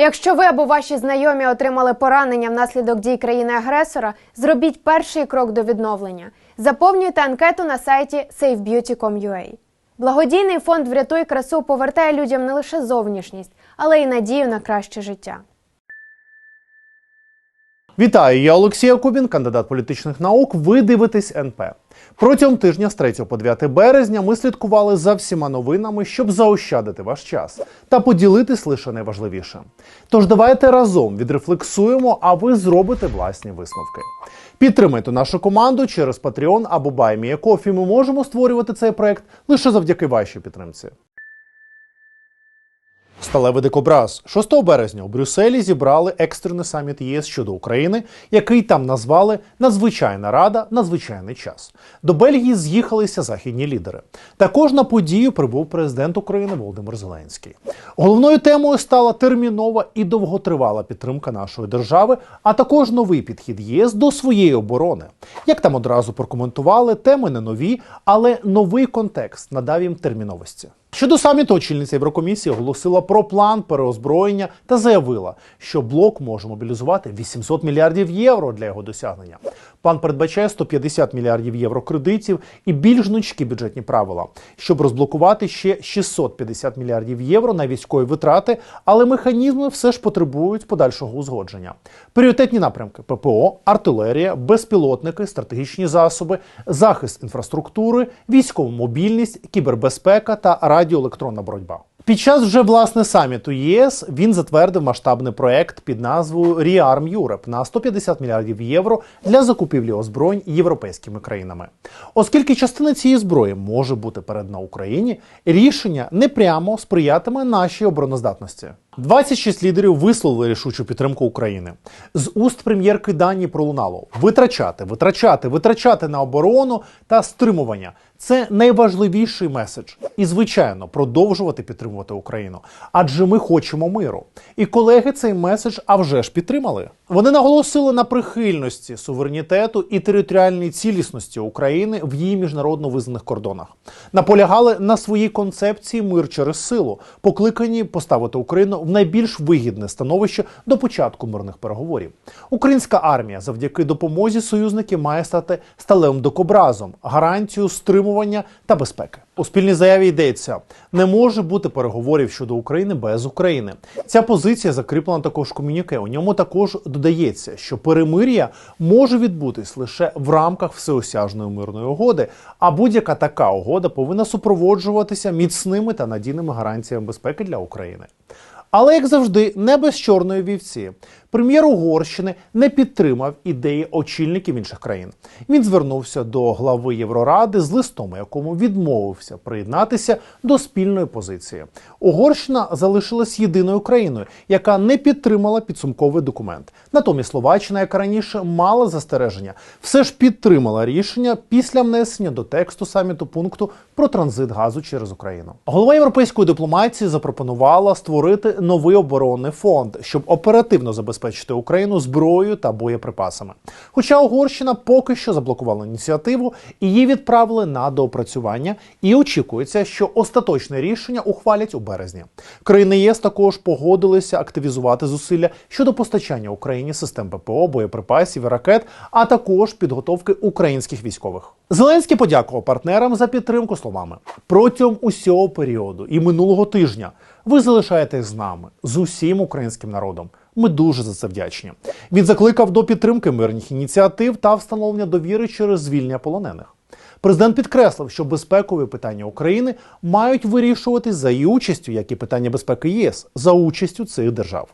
Якщо ви або ваші знайомі отримали поранення внаслідок дій країни-агресора, зробіть перший крок до відновлення. Заповнюйте анкету на сайті safebeauty.com.ua. Благодійний фонд Врятуй красу повертає людям не лише зовнішність, але й надію на краще життя. Вітаю, я Олексій Якубін, кандидат політичних наук. Ви дивитесь НП. Протягом тижня з 3 по 9 березня ми слідкували за всіма новинами, щоб заощадити ваш час та поділитись лише найважливіше. Тож давайте разом відрефлексуємо, а ви зробите власні висновки. Підтримайте нашу команду через Patreon або BuyMeACoffee. Ми можемо створювати цей проект лише завдяки вашій підтримці. Сталевий дикобраз 6 березня у Брюсселі зібрали екстрений саміт ЄС щодо України, який там назвали Надзвичайна Рада надзвичайний час. До Бельгії з'їхалися західні лідери. Також на подію прибув президент України Володимир Зеленський. Головною темою стала термінова і довготривала підтримка нашої держави, а також новий підхід ЄС до своєї оборони. Як там одразу прокоментували, теми не нові, але новий контекст надав їм терміновості. Щодо саміту, очільниця Єврокомісії оголосила про план переозброєння та заявила, що блок може мобілізувати 800 мільярдів євро для його досягнення. План передбачає 150 мільярдів євро кредитів і більш гнучкі бюджетні правила, щоб розблокувати ще 650 мільярдів євро на військові витрати, але механізми все ж потребують подальшого узгодження. Пріоритетні напрямки ППО, артилерія, безпілотники, стратегічні засоби, захист інфраструктури, військова мобільність, кібербезпека та радіоелектронна боротьба. Під час вже власне саміту ЄС він затвердив масштабний проект під назвою Rearm Europe на 150 мільярдів євро для закупівлі озброєнь європейськими країнами. Оскільки частина цієї зброї може бути передана Україні, рішення непрямо сприятиме нашій обороноздатності. 26 лідерів висловили рішучу підтримку України. З уст прем'єрки Данії пролунало витрачати, витрачати, витрачати на оборону та стримування. Це найважливіший меседж. І, звичайно, продовжувати підтримувати Україну. Адже ми хочемо миру. І колеги цей меседж а вже ж підтримали. Вони наголосили на прихильності суверенітету і територіальній цілісності України в її міжнародно визнаних кордонах. Наполягали на своїй концепції мир через силу, покликані поставити Україну в найбільш вигідне становище до початку мирних переговорів. Українська армія завдяки допомозі союзників має стати сталевим докобразом, гарантією стримування та безпеки. У спільній заяві йдеться: не може бути переговорів щодо України без України. Ця позиція закріплена також комюніке. У ньому також додається, що перемир'я може відбутись лише в рамках всеосяжної мирної угоди, а будь-яка така угода повинна супроводжуватися міцними та надійними гарантіями безпеки для України. Але як завжди, не без чорної вівці. Прем'єр Угорщини не підтримав ідеї очільників інших країн. Він звернувся до глави Євроради з листом, якому відмовився приєднатися до спільної позиції. Угорщина залишилась єдиною країною, яка не підтримала підсумковий документ. Натомість Словаччина, яка раніше мала застереження, все ж підтримала рішення після внесення до тексту саміту пункту про транзит газу через Україну. Голова європейської дипломатії запропонувала створити новий оборонний фонд, щоб оперативно забезпечити Україну зброєю та боєприпасами. Хоча Угорщина поки що заблокувала ініціативу, її відправили на доопрацювання, і очікується, що остаточне рішення ухвалять у березні. Країни ЄС також погодилися активізувати зусилля щодо постачання Україні систем ППО, боєприпасів і ракет, а також підготовки українських військових. Зеленський подякував партнерам за підтримку словами протягом усього періоду і минулого тижня. Ви залишаєтесь з нами з усім українським народом. Ми дуже за це вдячні. Він закликав до підтримки мирних ініціатив та встановлення довіри через звільнення полонених. Президент підкреслив, що безпекові питання України мають вирішуватись за її участю, як і питання безпеки ЄС за участю цих держав.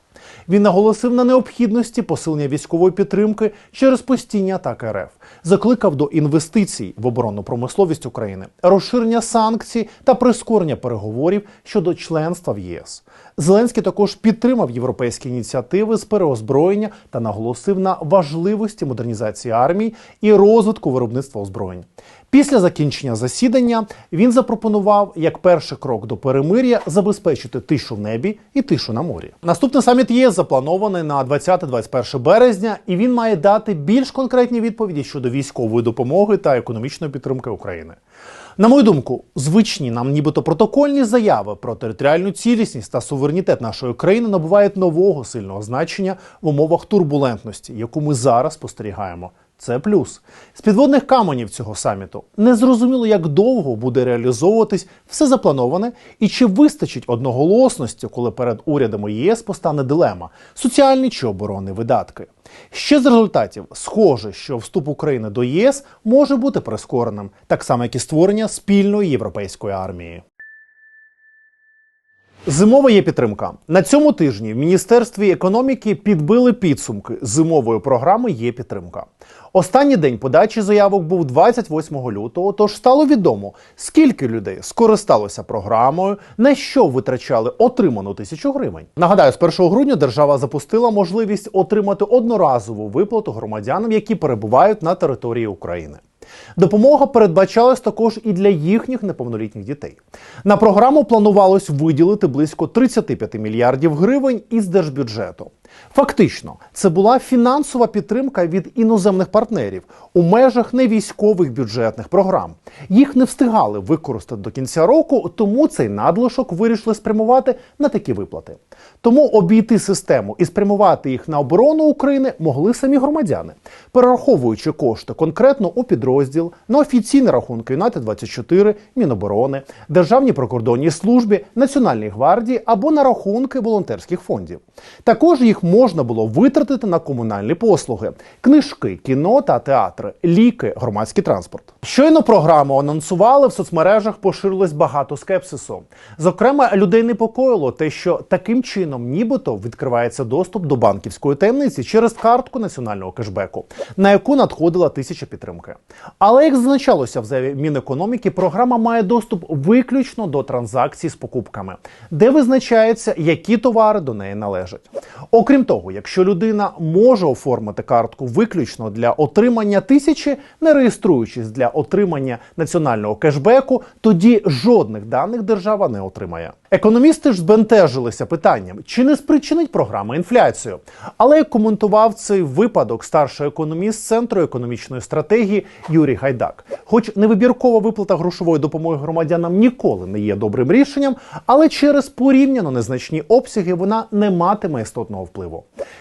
Він наголосив на необхідності посилення військової підтримки через постійні атаки РФ, закликав до інвестицій в оборонну промисловість України, розширення санкцій та прискорення переговорів щодо членства в ЄС. Зеленський також підтримав європейські ініціативи з переозброєння та наголосив на важливості модернізації армії і розвитку виробництва озброєнь. Після закінчення засідання він запропонував як перший крок до перемир'я забезпечити тишу в небі і тишу на морі. Наступний саміт ЄС запланований на 20-21 березня, і він має дати більш конкретні відповіді щодо військової допомоги та економічної підтримки України. На мою думку, звичні нам нібито протокольні заяви про територіальну цілісність та суверенітет нашої країни набувають нового сильного значення в умовах турбулентності, яку ми зараз спостерігаємо. Це плюс з підводних каменів цього саміту незрозуміло, як довго буде реалізовуватись все заплановане, і чи вистачить одноголосності, коли перед урядами ЄС постане дилема соціальні чи оборонні видатки. Ще з результатів схоже, що вступ України до ЄС може бути прискореним, так само як і створення спільної європейської армії. Зимова є підтримка. На цьому тижні в Міністерстві економіки підбили підсумки зимової програми є підтримка. Останній день подачі заявок був 28 лютого, тож стало відомо, скільки людей скористалося програмою, на що витрачали отриману тисячу гривень. Нагадаю, з 1 грудня держава запустила можливість отримати одноразову виплату громадянам, які перебувають на території України. Допомога передбачалась також і для їхніх неповнолітніх дітей. На програму планувалось виділити близько 35 мільярдів гривень із держбюджету. Фактично, це була фінансова підтримка від іноземних партнерів у межах невійськових бюджетних програм. Їх не встигали використати до кінця року, тому цей надлишок вирішили спрямувати на такі виплати. Тому обійти систему і спрямувати їх на оборону України могли самі громадяни, перераховуючи кошти конкретно у підрозділ на офіційні рахунки Юнайтед 24 Міноборони, Державній прикордонній службі, Національній гвардії або на рахунки волонтерських фондів. Також їх можна було витратити на комунальні послуги, книжки, кіно та театри, ліки, громадський транспорт. Щойно програму анонсували в соцмережах поширилось багато скепсису. Зокрема, людей непокоїло те, що таким чином, нібито відкривається доступ до банківської таємниці через картку національного кешбеку, на яку надходила тисяча підтримки. Але як зазначалося в заяві Мінекономіки, програма має доступ виключно до транзакцій з покупками, де визначається, які товари до неї належать. Окрім того, якщо людина може оформити картку виключно для отримання тисячі, не реєструючись для отримання національного кешбеку, тоді жодних даних держава не отримає. Економісти ж збентежилися питанням, чи не спричинить програма інфляцію. Але як коментував цей випадок старший економіст центру економічної стратегії Юрій Гайдак. Хоч невибіркова виплата грошової допомоги громадянам ніколи не є добрим рішенням, але через порівняно незначні обсяги вона не матиме істотного впливу.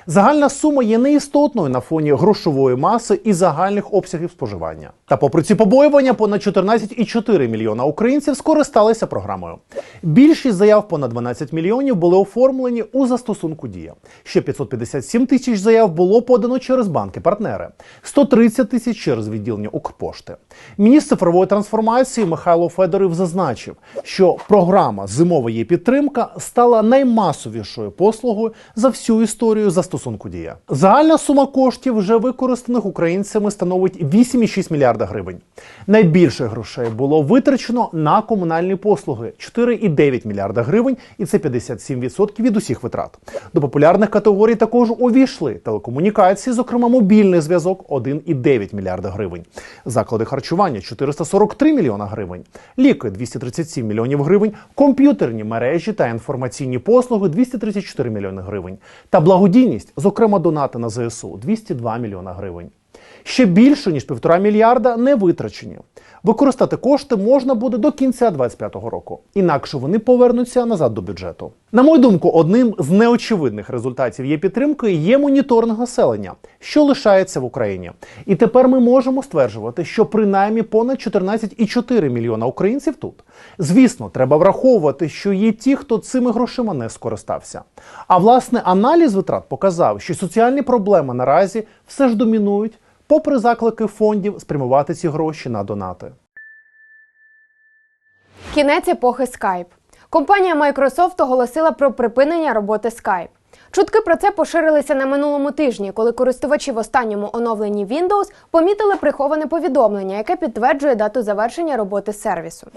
Загальна сума є неістотною на фоні грошової маси і загальних обсягів споживання. Та попри ці побоювання, понад 14,4 мільйона українців скористалися програмою. Більшість заяв понад 12 мільйонів були оформлені у застосунку Дія. Ще 557 тисяч заяв було подано через банки-партнери, 130 тисяч через відділення Укрпошти. Міністр цифрової трансформації Михайло Федоров зазначив, що програма Зимова є підтримка стала наймасовішою послугою за всю історію застосунку Дія. Загальна сума коштів вже використаних українцями становить 8,6 мільярда гривень. Найбільше грошей було витрачено на комунальні послуги 4,9 мільярда гривень, і це 57% від усіх витрат. До популярних категорій також увійшли телекомунікації, зокрема мобільний зв'язок 1,9 мільярда гривень, заклади харчування 443 мільйона гривень, ліки 237 мільйонів гривень, комп'ютерні мережі та інформаційні послуги 234 мільйони гривень, та благодійність, зокрема донати на ЗСУ 202 мільйона гривень. Ще більше ніж півтора мільярда не витрачені. Використати кошти можна буде до кінця 2025 року, інакше вони повернуться назад до бюджету. На мою думку, одним з неочевидних результатів є підтримки є моніторинг населення, що лишається в Україні. І тепер ми можемо стверджувати, що принаймні понад 14,4 мільйона українців тут. Звісно, треба враховувати, що є ті, хто цими грошима не скористався. А власне аналіз витрат показав, що соціальні проблеми наразі все ж домінують попри заклики фондів спрямувати ці гроші на донати. Кінець епохи Skype. Компанія Microsoft оголосила про припинення роботи Skype. Чутки про це поширилися на минулому тижні, коли користувачі в останньому оновленні Windows помітили приховане повідомлення, яке підтверджує дату завершення роботи сервісу.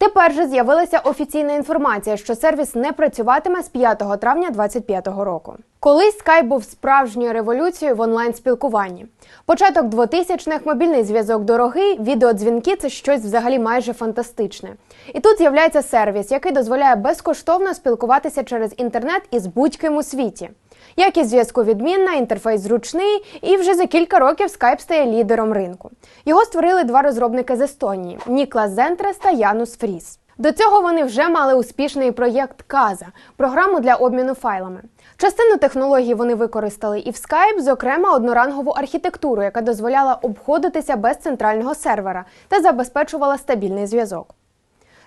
Тепер же з'явилася офіційна інформація, що сервіс не працюватиме з 5 травня 2025 року. Колись Skype був справжньою революцією в онлайн-спілкуванні. Початок 2000-х, мобільний зв'язок дорогий, відеодзвінки це щось взагалі майже фантастичне. І тут з'являється сервіс, який дозволяє безкоштовно спілкуватися через інтернет із будь-ким у світі. Якість зв'язку відмінна, інтерфейс зручний, і вже за кілька років Skype стає лідером ринку. Його створили два розробники з Естонії: Ніклас Зентрес та Янус Фріс. До цього вони вже мали успішний проєкт Каза програму для обміну файлами. Частину технологій вони використали і в Skype, зокрема однорангову архітектуру, яка дозволяла обходитися без центрального сервера та забезпечувала стабільний зв'язок.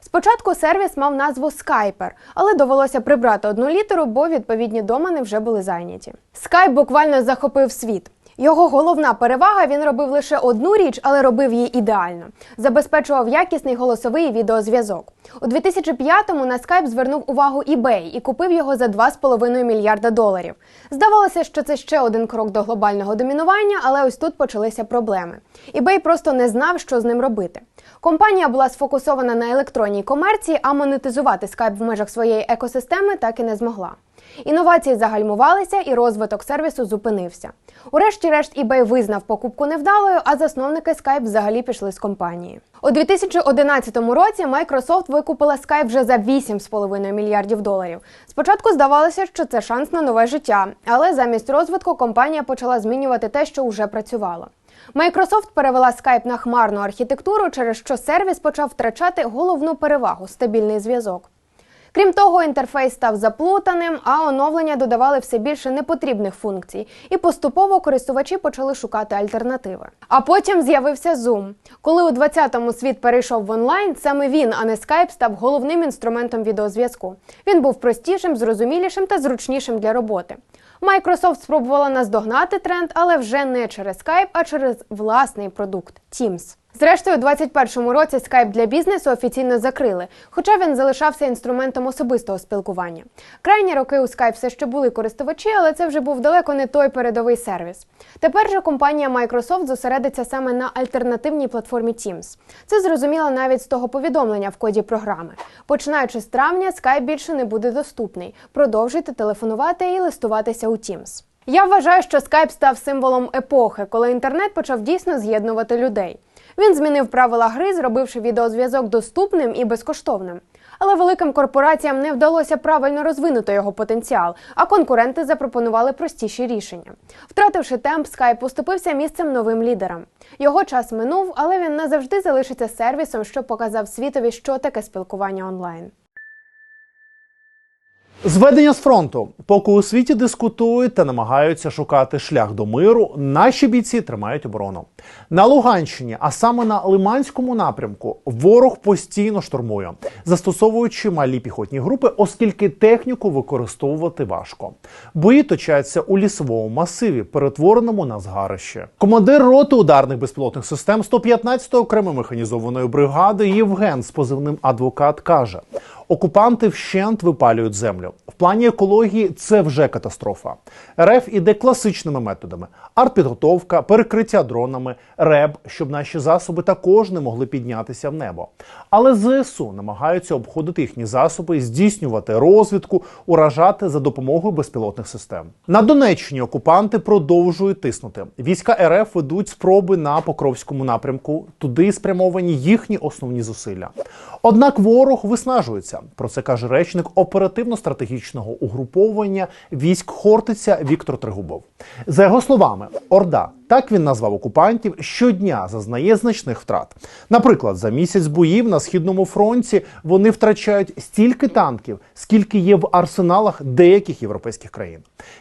Спочатку сервіс мав назву Skyper, але довелося прибрати одну літеру, бо відповідні домени вже були зайняті. Skype буквально захопив світ. Його головна перевага він робив лише одну річ, але робив її ідеально. Забезпечував якісний голосовий відеозв'язок. У 2005-му на Skype звернув увагу eBay і купив його за 2,5 мільярда доларів. Здавалося, що це ще один крок до глобального домінування, але ось тут почалися проблеми. eBay просто не знав, що з ним робити. Компанія була сфокусована на електронній комерції, а монетизувати Skype в межах своєї екосистеми так і не змогла. Інновації загальмувалися, і розвиток сервісу зупинився. Урешті-решт, eBay визнав покупку невдалою, а засновники Skype взагалі пішли з компанії. У 2011 році Microsoft викупила Skype вже за 8,5 мільярдів доларів. Спочатку здавалося, що це шанс на нове життя, але замість розвитку компанія почала змінювати те, що вже працювало. Microsoft перевела Skype на хмарну архітектуру, через що сервіс почав втрачати головну перевагу стабільний зв'язок. Крім того, інтерфейс став заплутаним, а оновлення додавали все більше непотрібних функцій, і поступово користувачі почали шукати альтернативи. А потім з'явився Zoom. Коли у 20-му світ перейшов в онлайн, саме він, а не Skype, став головним інструментом відеозв'язку. Він був простішим, зрозумілішим та зручнішим для роботи. Microsoft спробувала наздогнати тренд, але вже не через Skype, а через власний продукт Teams. Зрештою, у 2021 році Skype для бізнесу офіційно закрили, хоча він залишався інструментом особистого спілкування. Крайні роки у Skype все ще були користувачі, але це вже був далеко не той передовий сервіс. Тепер же компанія Microsoft зосередиться саме на альтернативній платформі Teams. Це зрозуміло навіть з того повідомлення в коді програми. Починаючи з травня, Skype більше не буде доступний. Продовжуйте телефонувати і листуватися у Teams. Я вважаю, що Skype став символом епохи, коли інтернет почав дійсно з'єднувати людей. Він змінив правила гри, зробивши відеозв'язок доступним і безкоштовним. Але великим корпораціям не вдалося правильно розвинути його потенціал, а конкуренти запропонували простіші рішення. Втративши темп, Skype поступився місцем новим лідерам. Його час минув, але він назавжди залишиться сервісом, що показав світові, що таке спілкування онлайн. Зведення з фронту, поки у світі дискутують та намагаються шукати шлях до миру, наші бійці тримають оборону. На Луганщині, а саме на Лиманському напрямку, ворог постійно штурмує, застосовуючи малі піхотні групи, оскільки техніку використовувати важко. Бої точаться у лісовому масиві, перетвореному на згарище. Командир роти ударних безпілотних систем 115-ї окремої механізованої бригади Євген з позивним адвокат каже. Окупанти вщент випалюють землю. В плані екології це вже катастрофа. РФ іде класичними методами: артпідготовка, перекриття дронами, РЕБ, щоб наші засоби також не могли піднятися в небо. Але ЗСУ намагаються обходити їхні засоби, здійснювати розвідку, уражати за допомогою безпілотних систем. На Донеччині окупанти продовжують тиснути. Війська РФ ведуть спроби на Покровському напрямку. Туди спрямовані їхні основні зусилля. Однак ворог виснажується. Про це каже речник оперативно-стратегічного угруповання військ Хортиця Віктор Тригубов. За його словами, Орда, так він назвав окупантів, щодня зазнає значних втрат. Наприклад, за місяць боїв на східному фронті вони втрачають стільки танків, скільки є в арсеналах деяких європейських країн.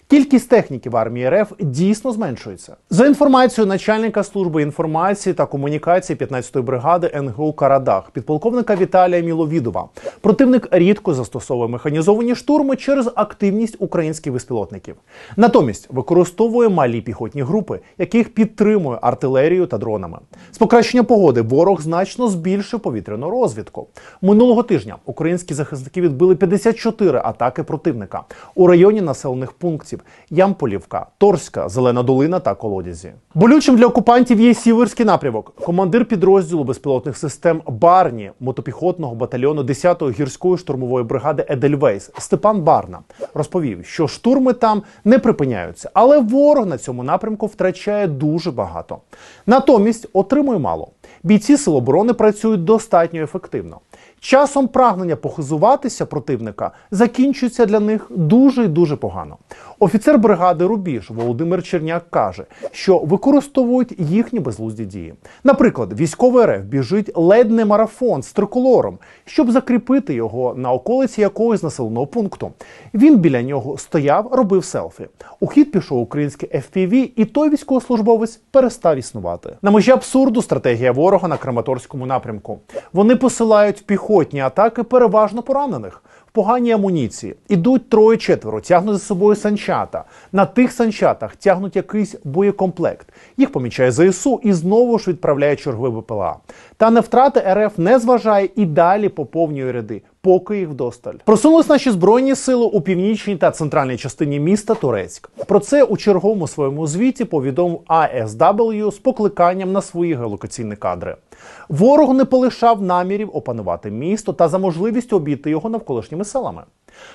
Кількість техніки в армії РФ дійсно зменшується. За інформацією начальника служби інформації та комунікації 15-ї бригади НГУ Карадах, підполковника Віталія Міловідова, противник рідко застосовує механізовані штурми через активність українських безпілотників. Натомість використовує малі піхотні групи, яких підтримує артилерією та дронами. З покращення погоди ворог значно збільшив повітряну розвідку. Минулого тижня українські захисники відбили 54 атаки противника у районі населених пунктів Ямполівка, Торська, Зелена Долина та Колодязі. Болючим для окупантів є сіверський напрямок. Командир підрозділу безпілотних систем Барні мотопіхотного батальйону 10-ї гірської штурмової бригади Едельвейс Степан Барна розповів, що штурми там не припиняються, але ворог на цьому напрямку втрачає дуже багато. Натомість отримує мало. Бійці Сил оборони працюють достатньо ефективно. Часом прагнення похизуватися противника закінчується для них дуже і дуже погано. Офіцер бригади Рубіж Володимир Черняк каже, що використовують їхні безглузді дії. Наприклад, військовий РФ біжить ледь не марафон з триколором, щоб закріпити його на околиці якогось населеного пункту. Він біля нього стояв, робив селфі. У хід пішов український FPV, і той військовослужбовець перестав існувати. На межі абсурду стратегія ворога на Краматорському напрямку. Вони посилають в піхотні атаки переважно поранених. В поганій амуніції ідуть троє-четверо, тягнуть за собою санчата. На тих санчатах тягнуть якийсь боєкомплект. Їх помічає ЗСУ і знову ж відправляє черговий БПЛА. Та на втрати РФ не зважає і далі поповнює ряди, поки їх вдосталь. Просунулись наші збройні сили у північній та центральній частині міста Турецьк. Про це у черговому своєму звіті повідомив ASW з покликанням на свої геолокаційні кадри. Ворог не полишав намірів опанувати місто та за можливістю обійти його навколишніми селами.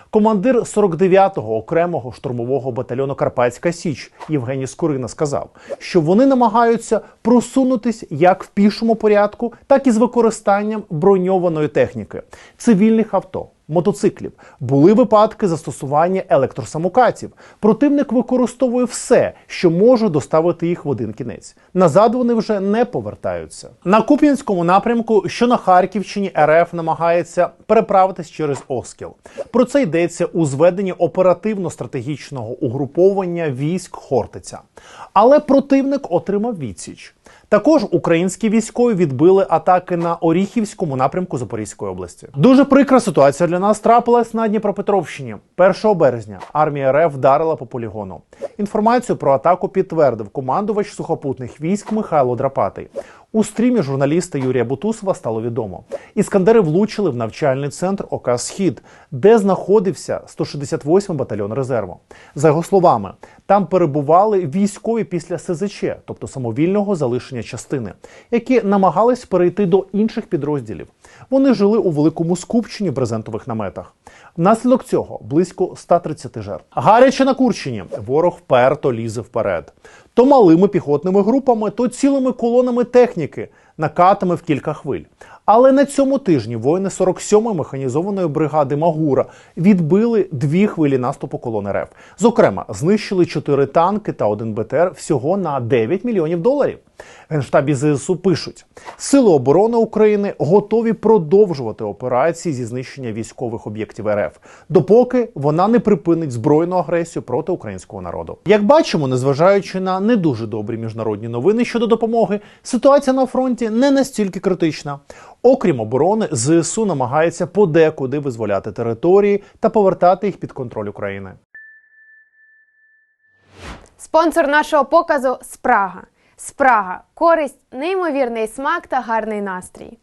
Командир 49-го окремого штурмового батальйону Карпатська Січ Євгеній Скорина сказав, що вони намагаються просунутись як в пішому порядку, так і з використанням броньованої техніки, цивільних авто. Мотоциклів були випадки застосування електросамокатів. Противник використовує все, що може доставити їх в один кінець. Назад вони вже не повертаються. На Куп'янському напрямку, що на Харківщині, РФ намагається переправитись через Оскіл. Про це йдеться у зведенні оперативно-стратегічного угруповання військ Хортиця. Але противник отримав відсіч. Також українські військові відбили атаки на Оріхівському напрямку Запорізької області. Дуже прикра ситуація для нас трапилась на Дніпропетровщині. 1 березня армія РФ вдарила по полігону. Інформацію про атаку підтвердив командувач сухопутних військ Михайло Драпатий. У стрімі журналіста Юрія Бутусова стало відомо. Іскандери влучили в навчальний центр ОК Схід, де знаходився 168 батальйон резерву. За його словами, там перебували військові після СЗЧ, тобто самовільного залишення частини, які намагались перейти до інших підрозділів. Вони жили у великому скупченні в брезентових наметах. Внаслідок цього близько 130 жертв. Гаряче на Курщині ворог вперто лізе вперед. То малими піхотними групами, то цілими колонами техніки, накатами в кілька хвиль. Але на цьому тижні воїни 47-ї механізованої бригади Магура відбили дві хвилі наступу колони РФ. Зокрема, знищили чотири танки та один БТР всього на 9 мільйонів доларів. Генштабі ЗСУ пишуть: Сили оборони України готові продовжувати операції зі знищення військових об'єктів РФ, допоки вона не припинить збройну агресію проти українського народу. Як бачимо, незважаючи на не дуже добрі міжнародні новини щодо допомоги, ситуація на фронті не настільки критична. Окрім оборони, ЗСУ намагається подекуди визволяти території та повертати їх під контроль України. Спонсор нашого показу Спрага. Спрага користь, неймовірний смак та гарний настрій.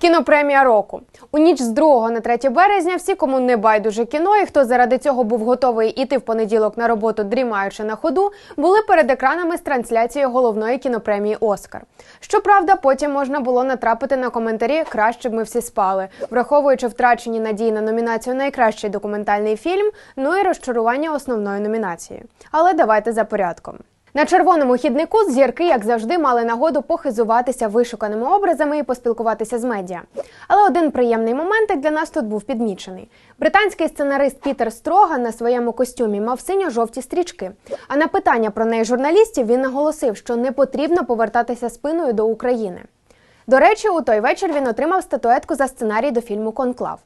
Кінопремія року у ніч з 2 на 3 березня. Всі, кому не байдуже кіно, і хто заради цього був готовий іти в понеділок на роботу, дрімаючи на ходу, були перед екранами з трансляцією головної кінопремії Оскар. Щоправда, потім можна було натрапити на коментарі краще б ми всі спали, враховуючи втрачені надії на номінацію Найкращий документальний фільм, ну і розчарування основною номінацією. Але давайте за порядком. На червоному хіднику зірки, як завжди, мали нагоду похизуватися вишуканими образами і поспілкуватися з медіа. Але один приємний момент для нас тут був підмічений. Британський сценарист Пітер Строган на своєму костюмі мав синьо-жовті стрічки. А на питання про неї журналістів він наголосив, що не потрібно повертатися спиною до України. До речі, у той вечір він отримав статуетку за сценарій до фільму Конклав.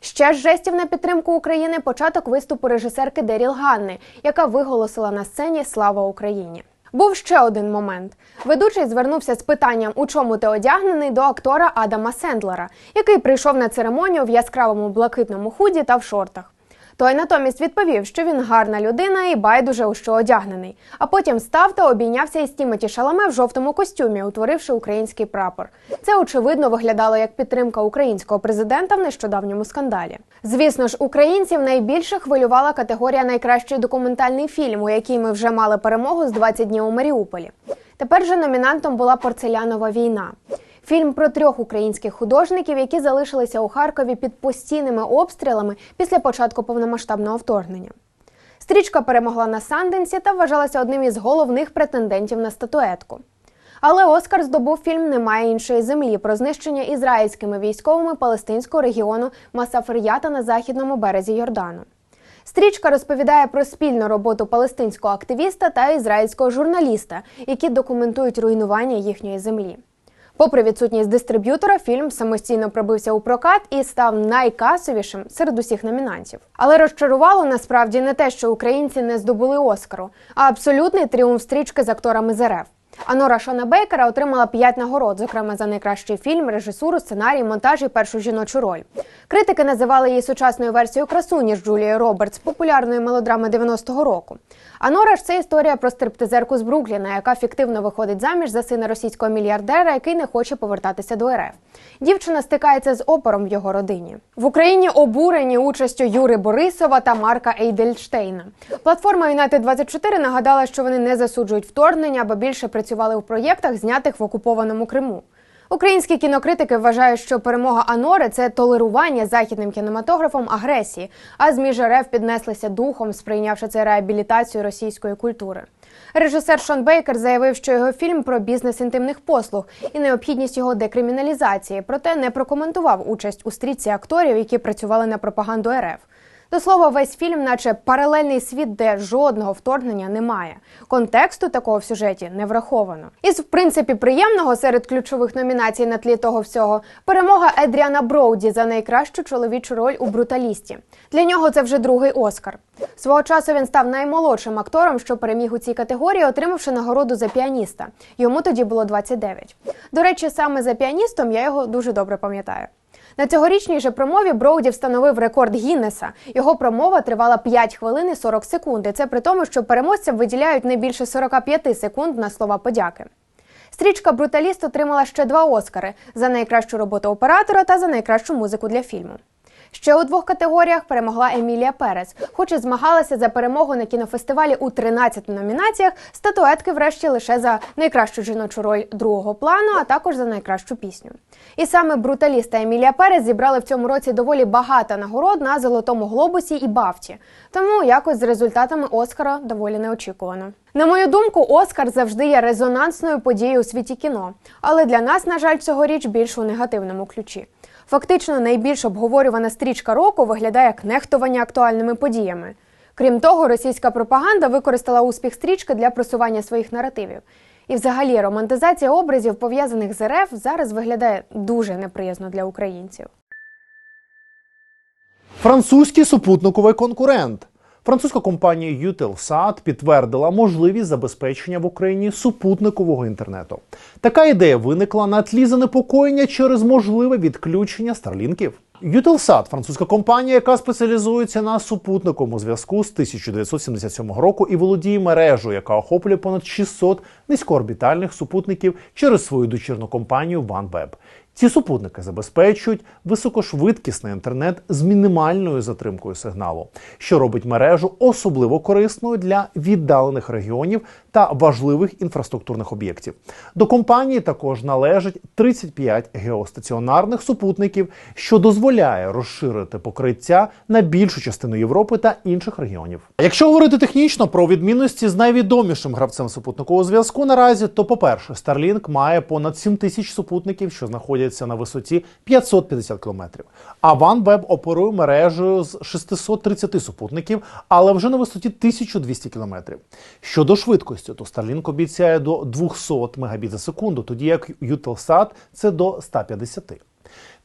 Ще з жестів на підтримку України початок виступу режисерки Деріл Ганни, яка виголосила на сцені Слава Україні. Був ще один момент. Ведучий звернувся з питанням, у чому ти одягнений до актора Адама Сендлера, який прийшов на церемонію в яскравому блакитному худі та в шортах. Той натомість відповів, що він гарна людина і байдуже у що одягнений. А потім став та обійнявся із Тімоті Шаламе в жовтому костюмі, утворивши український прапор. Це очевидно виглядало як підтримка українського президента в нещодавньому скандалі. Звісно ж, українців найбільше хвилювала категорія найкращий документальний фільм, у якій ми вже мали перемогу з 20 днів у Маріуполі. Тепер же номінантом була порцелянова війна. Фільм про трьох українських художників, які залишилися у Харкові під постійними обстрілами після початку повномасштабного вторгнення. Стрічка перемогла на Санденсі та вважалася одним із головних претендентів на статуетку. Але Оскар здобув фільм Немає іншої землі про знищення ізраїльськими військовими палестинського регіону Масафер'ята на західному березі Йордану. Стрічка розповідає про спільну роботу палестинського активіста та ізраїльського журналіста, які документують руйнування їхньої землі. Попри відсутність дистриб'ютора, фільм самостійно пробився у прокат і став найкасовішим серед усіх номінантів. Але розчарувало насправді не те, що українці не здобули Оскару, а абсолютний тріумф стрічки з акторами з РФ. Анора Шона Бейкера отримала п'ять нагород, зокрема за найкращий фільм, режисуру, сценарій, монтаж і першу жіночу роль. Критики називали її сучасною версією красуні з Джулією Робертс, популярної мелодрами 90-го року. Анора ж це історія про стриптизерку з Брукліна, яка фіктивно виходить заміж за сина російського мільярдера, який не хоче повертатися до РФ. Дівчина стикається з опором в його родині. В Україні обурені участю Юри Борисова та Марка Ейдельштейна. Платформа United 24 нагадала, що вони не засуджують вторгнення, бо більше працювали в проєктах, знятих в окупованому Криму. Українські кінокритики вважають, що перемога Анори це толерування західним кінематографом агресії, а ЗМІ ж РФ піднеслися духом, сприйнявши це реабілітацію російської культури. Режисер Шон Бейкер заявив, що його фільм про бізнес інтимних послуг і необхідність його декриміналізації, проте не прокоментував участь у стрічці акторів, які працювали на пропаганду РФ. До слова, весь фільм, наче паралельний світ, де жодного вторгнення немає. Контексту такого в сюжеті не враховано. Із в принципі приємного серед ключових номінацій на тлі того всього перемога Едріана Броуді за найкращу чоловічу роль у бруталісті. Для нього це вже другий Оскар. Свого часу він став наймолодшим актором, що переміг у цій категорії, отримавши нагороду за піаніста. Йому тоді було 29. До речі, саме за піаністом я його дуже добре пам'ятаю. На цьогорічній же промові Броуді встановив рекорд Гіннеса. Його промова тривала 5 хвилин і 40 секунд. І це при тому, що переможцям виділяють не більше 45 секунд на слова подяки. Стрічка Бруталіст отримала ще два Оскари за найкращу роботу оператора та за найкращу музику для фільму. Ще у двох категоріях перемогла Емілія Перес. Хоч і змагалася за перемогу на кінофестивалі у 13 номінаціях, статуетки врешті лише за найкращу жіночу роль другого плану, а також за найкращу пісню. І саме бруталіст та Емілія Перес зібрали в цьому році доволі багато нагород на Золотому Глобусі і Бафті. Тому якось з результатами Оскара доволі неочікувано. На мою думку, Оскар завжди є резонансною подією у світі кіно, але для нас, на жаль, цьогоріч більш у негативному ключі. Фактично, найбільш обговорювана стрічка року виглядає як нехтування актуальними подіями. Крім того, російська пропаганда використала успіх стрічки для просування своїх наративів. І, взагалі, романтизація образів, пов'язаних з РФ, зараз виглядає дуже неприязно для українців. Французький супутниковий конкурент. Французька компанія Eutelsat підтвердила можливість забезпечення в Україні супутникового інтернету. Така ідея виникла на тлі занепокоєння через можливе відключення старлінків. Eutelsat – французька компанія, яка спеціалізується на супутниковому зв'язку з 1977 року і володіє мережею, яка охоплює понад 600 низькоорбітальних супутників через свою дочірну компанію OneWeb. Ці супутники забезпечують високошвидкісний інтернет з мінімальною затримкою сигналу, що робить мережу особливо корисною для віддалених регіонів та важливих інфраструктурних об'єктів. До компанії також належить 35 геостаціонарних супутників, що дозволяє розширити покриття на більшу частину Європи та інших регіонів. Якщо говорити технічно про відмінності з найвідомішим гравцем супутникового зв'язку наразі, то, по-перше, Starlink має понад 7 тисяч супутників, що знаходяться на висоті 550 км. А OneWeb оперує мережею з 630 супутників, але вже на висоті 1200 км. Щодо швидкості, то Starlink обіцяє до 200 Мбіт за секунду, тоді як Utelsat – це до 150.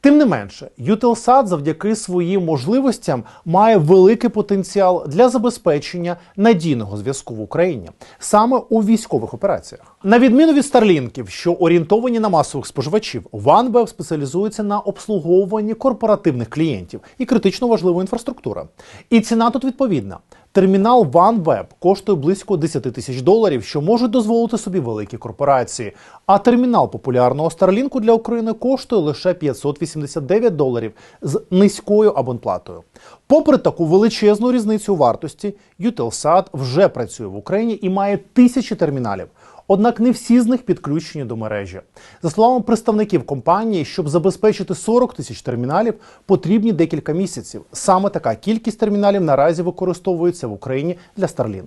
Тим не менше, Eutelsat завдяки своїм можливостям має великий потенціал для забезпечення надійного зв'язку в Україні саме у військових операціях. На відміну від Старлінків, що орієнтовані на масових споживачів, OneWeb спеціалізується на обслуговуванні корпоративних клієнтів і критично важлива інфраструктура. І ціна тут відповідна. Термінал OneWeb коштує близько 10 тисяч доларів, що можуть дозволити собі великі корпорації. А термінал популярного Starlink для України коштує лише 589 доларів з низькою абонплатою. Попри таку величезну різницю вартості, Utelsat вже працює в Україні і має тисячі терміналів. Однак не всі з них підключені до мережі. За словами представників компанії, щоб забезпечити 40 тисяч терміналів, потрібні декілька місяців. Саме така кількість терміналів наразі використовується в Україні для Starlink.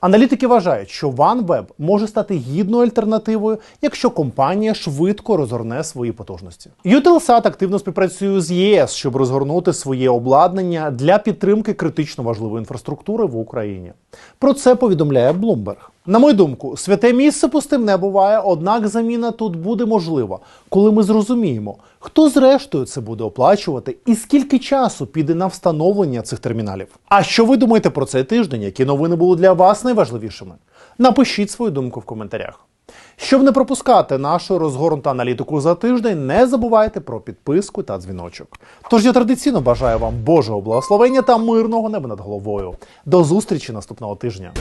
Аналітики вважають, що OneWeb може стати гідною альтернативою, якщо компанія швидко розгорне свої потужності. Eutelsat активно співпрацює з ЄС, щоб розгорнути своє обладнання для підтримки критично важливої інфраструктури в Україні. Про це повідомляє Bloomberg. На мою думку, святе місце пустим не буває, однак заміна тут буде можлива, коли ми зрозуміємо, хто зрештою це буде оплачувати і скільки часу піде на встановлення цих терміналів. А що ви думаєте про цей тиждень? Які новини були для вас найважливішими? Напишіть свою думку в коментарях. Щоб не пропускати нашу розгорнуту аналітику за тиждень, не забувайте про підписку та дзвіночок. Тож я традиційно бажаю вам Божого благословення та мирного неба над головою. До зустрічі наступного тижня.